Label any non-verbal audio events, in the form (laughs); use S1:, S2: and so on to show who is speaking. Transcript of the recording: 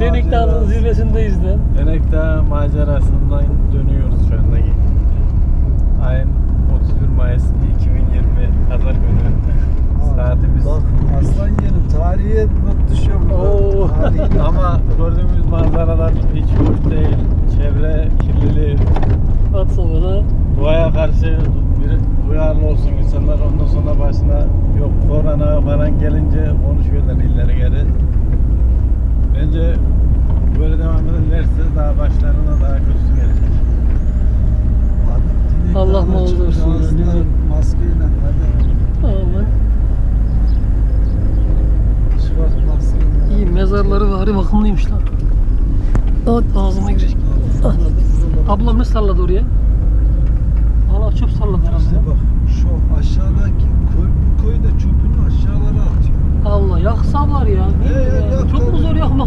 S1: Enek Dağı'nın zirvesindeyiz de.
S2: Enekdağ macerasından dönüyoruz şu andaki. Ayın 31 Mayıs 2020 Pazar günü. Saatimiz
S3: Bak aslan yerim tarihe not düşüyor burada. Tarihi- (laughs)
S2: ama gördüğümüz manzaralar hiç hoş değil. Çevre kirliliği.
S1: At sobada.
S2: Doğaya karşı bir duyarlı olsun insanlar. Ondan sonra başına yok korona falan gelince konuşuyorlar ileri geri.
S1: Allah
S3: ağzına
S1: Dinle.
S3: Maskeyle hadi.
S1: Aman.
S3: Çıkart maskeyle.
S1: İyi mezarları var. Bakımlıymış lan. Evet ağzıma girecek. Ah. Ablam ne salladı oraya? Valla çöp salladı
S3: İşte
S1: herhalde.
S3: bak şu aşağıdaki köy, bu köyde çöpünü aşağılara atıyor.
S1: Allah yaksa var ya.
S3: Ee,
S1: ya. Çok mu zor yakmak?